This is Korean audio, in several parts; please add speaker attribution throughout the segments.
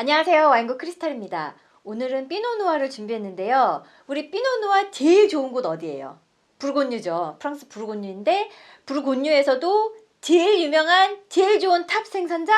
Speaker 1: 안녕하세요. 와인고 크리스탈입니다. 오늘은 피노누아를 준비했는데요. 우리 피노누아 제일 좋은 곳 어디예요? 부르곤유죠. 프랑스 부르곤유인데 부르곤유에서도 제일 유명한 제일 좋은 탑 생산자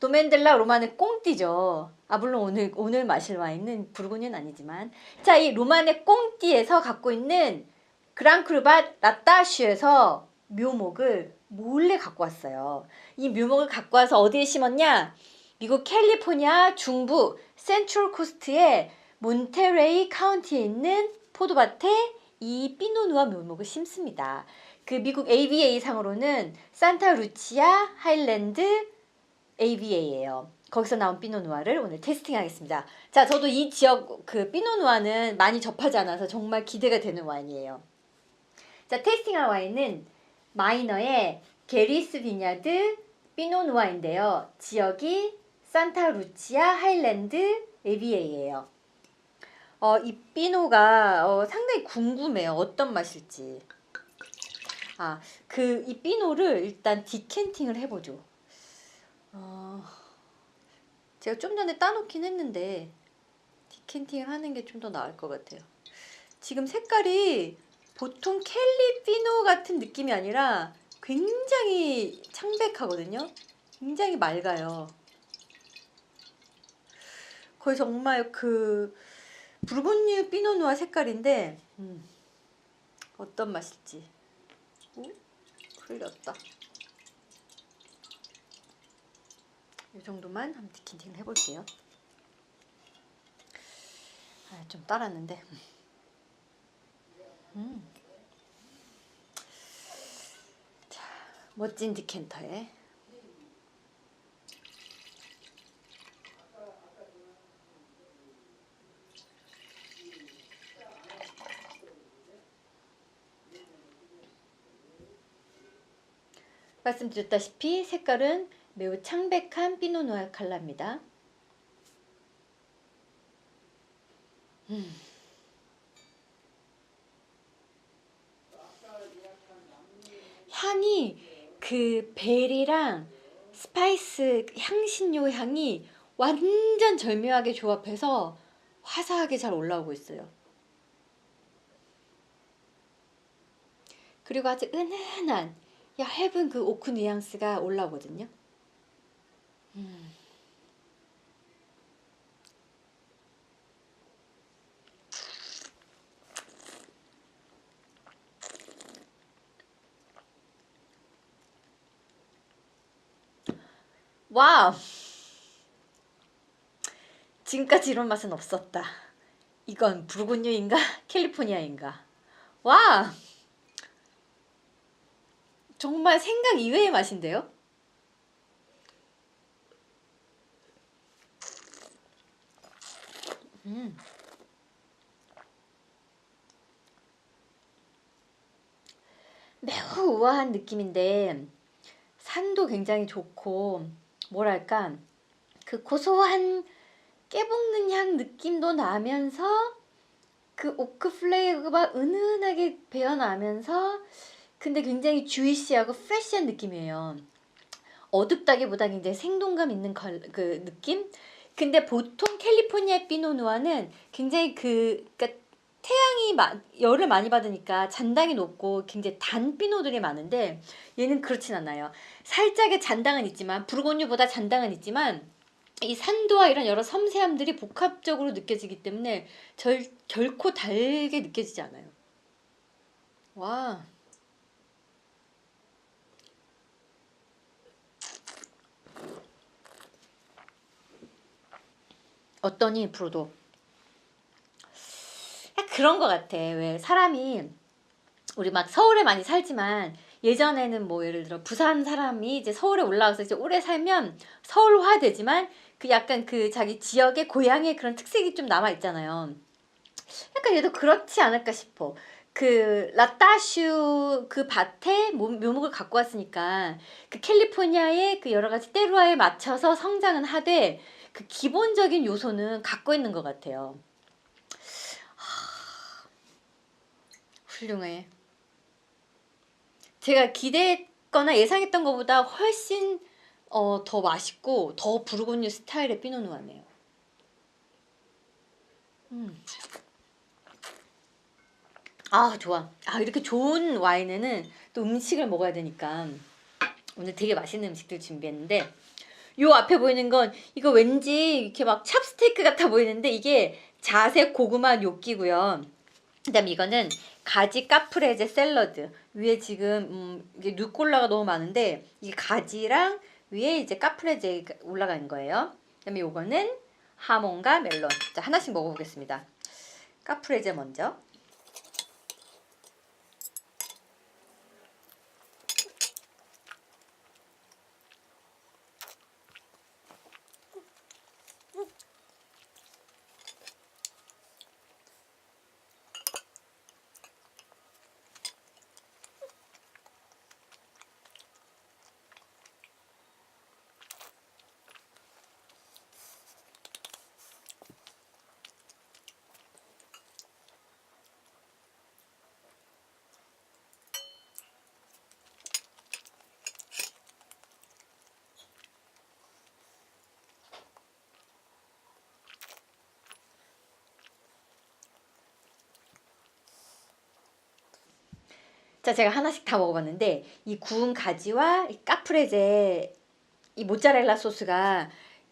Speaker 1: 도멘델라 로마는 꽁띠죠. 아 물론 오늘 오늘 마실 와인은 부르곤유는 아니지만 자 이 로마네 꽁띠에서 갖고 있는 그랑크루밭 라따슈에서 묘목을 몰래 갖고 왔어요. 이 묘목을 갖고 와서 어디에 심었냐? 미국 캘리포니아 중부 센트럴 코스트의 몬테레이 카운티에 있는 포도밭에 이 피노누아 묘목을 심습니다. 그 미국 ABA 상으로는 산타 루치아 하일랜드 ABA예요. 거기서 나온 피노누아를 오늘 테스팅하겠습니다. 자, 저도 이 지역 그 피노누아는 많이 접하지 않아서 정말 기대가 되는 와인이에요. 자, 테스팅할 와인은 마이너의 게리스 비냐드 피노누아인데요. 지역이 산타 루치아 하일랜드 에비에이예요. 어, 이 피노가 어, 상당히 궁금해요. 어떤 맛일지. 아, 그 이 피노를 일단 디캔팅을 해보죠. 어, 제가 좀 전에 따놓긴 했는데 디캔팅을 하는 게 좀 더 나을 것 같아요. 지금 색깔이 보통 캘리 피노 같은 느낌이 아니라 굉장히 창백하거든요. 굉장히 맑아요. 거의 정말 그 붉은유 피노누아 색깔인데 음, 어떤 맛일지. 오, 흘렸다. 이 정도만 한번 디킨팅을 해볼게요. 아, 좀 따랐는데. 음. 자, 멋진 디켄터에 말씀드렸다시피 색깔은 매우 창백한 피노누아 컬러입니다. 음. 향이 그 벨이랑 스파이스 향신료 향이 완전 절묘하게 조합해서 화사하게 잘 올라오고 있어요. 그리고 아주 은은한 얇은 그 오크 뉘앙스가 올라오거든요. 음. 와우! 지금까지 이런 맛은 없었다. 이건 부르곤유인가? 캘리포니아인가? 와! 정말 생각 이외의 맛인데요? 음. 매우 우아한 느낌인데 산도 굉장히 좋고 뭐랄까 그 고소한 깨볶는 향 느낌도 나면서 그 오크 플레이버가 은은하게 배어나면서 근데 굉장히 주이시하고 프레시한 느낌이에요. 어둡다기보다 굉장히 생동감 있는 걸, 그 느낌? 근데 보통 캘리포니아 피노누아는 굉장히 그 그러니까 태양이 마, 열을 많이 받으니까 잔당이 높고 굉장히 단 피노들이 많은데 얘는 그렇진 않아요. 살짝의 잔당은 있지만 부르곤유보다 잔당은 있지만 이 산도와 이런 여러 섬세함들이 복합적으로 느껴지기 때문에 절, 결코 달게 느껴지지 않아요. 와. 어떠니 프로도 그런 것 같아 왜 사람이 우리 막 서울에 많이 살지만 예전에는 뭐 예를 들어 부산 사람이 이제 서울에 올라와서 이제 오래 살면 서울화 되지만 그 약간 그 자기 지역의 고향의 그런 특색이 좀 남아 있잖아요. 약간 얘도 그렇지 않을까 싶어. 그 라따슈 그 밭에 묘목을 갖고 왔으니까 그 캘리포니아의 그 여러 가지 때루아에 맞춰서 성장은 하되 그 기본적인 요소는 갖고 있는 것 같아요. 하... 훌륭해. 제가 기대했거나 예상했던 것보다 훨씬 어, 더 맛있고 더 부르고뉴 스타일의 피노누아네요. 음. 아 좋아. 아 이렇게 좋은 와인에는 또 음식을 먹어야 되니까 오늘 되게 맛있는 음식들 준비했는데 요 앞에 보이는 건 이거 왠지 이렇게 막 찹스테이크 같아 보이는데 이게 자색 고구마 요끼고요. 그 다음 이거는 가지 카프레제 샐러드 위에 지금 음, 이게 루꼴라가 너무 많은데 이게 가지랑 위에 이제 카프레제 올라간 거예요. 그 다음에 요거는 하몬과 멜론. 자 하나씩 먹어보겠습니다. 카프레제 먼저. 자, 제가 하나씩 다 먹어봤는데 이 구운 가지와 이 카프레제 이 모짜렐라 소스가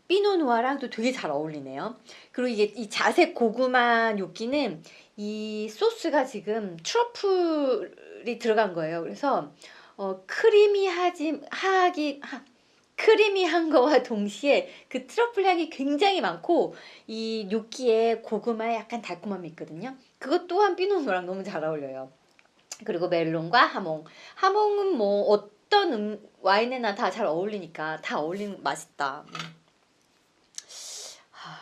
Speaker 1: 피노누아랑 또 되게 잘 어울리네요. 그리고 이게 이 자색 고구마 뇨끼는 이 소스가 지금 트러플이 들어간 거예요. 그래서 어, 크리미하지 하기 하, 크리미한 거와 동시에 그 트러플 향이 굉장히 많고 이 뇨끼에 고구마에 약간 달콤함이 있거든요. 그것 또한 피노누아랑 너무 잘 어울려요. 그리고 멜론과 하몽. 하몽은 뭐 어떤 음, 와인에나 다 잘 어울리니까 다 어울리는 맛있다. 음. 하.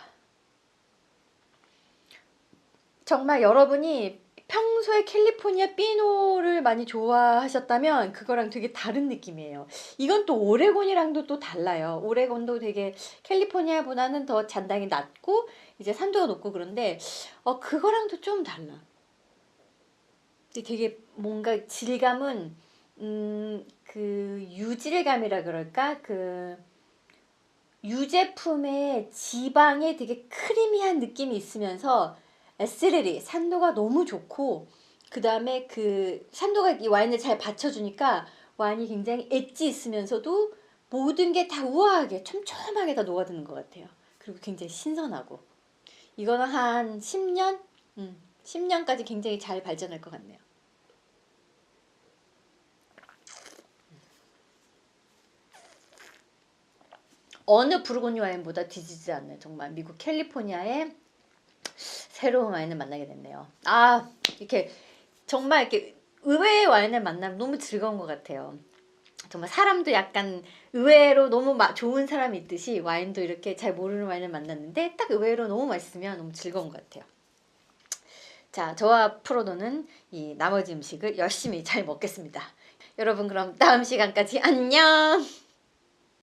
Speaker 1: 정말 여러분이 평소에 캘리포니아 피노를 많이 좋아하셨다면 그거랑 되게 다른 느낌이에요. 이건 또 오레곤이랑도 또 달라요. 오레곤도 되게 캘리포니아보다는 더 잔당이 낮고 이제 산도가 높고 그런데 어 그거랑도 좀 달라. 되게 뭔가 질감은 음, 그 유질감이라 그럴까? 그 유제품의 지방에 되게 크리미한 느낌이 있으면서 에스레리 산도가 너무 좋고 그 다음에 그 산도가 이 와인을 잘 받쳐주니까 와인이 굉장히 엣지 있으면서도 모든 게 다 우아하게 촘촘하게 다 녹아드는 것 같아요. 그리고 굉장히 신선하고 이거는 한 10년? 음, 10년까지 굉장히 잘 발전할 것 같네요. 어느 부르고뉴 와인보다 뒤지지 않는 정말 미국 캘리포니아의 새로운 와인을 만나게 됐네요. 아 이렇게 정말 이렇게 의외의 와인을 만나면 너무 즐거운 것 같아요. 정말 사람도 약간 의외로 너무 마, 좋은 사람이 있듯이 와인도 이렇게 잘 모르는 와인을 만났는데 딱 의외로 너무 맛있으면 너무 즐거운 것 같아요. 자, 저와 프로도는 이 나머지 음식을 열심히 잘 먹겠습니다. 여러분 그럼 다음 시간까지 안녕!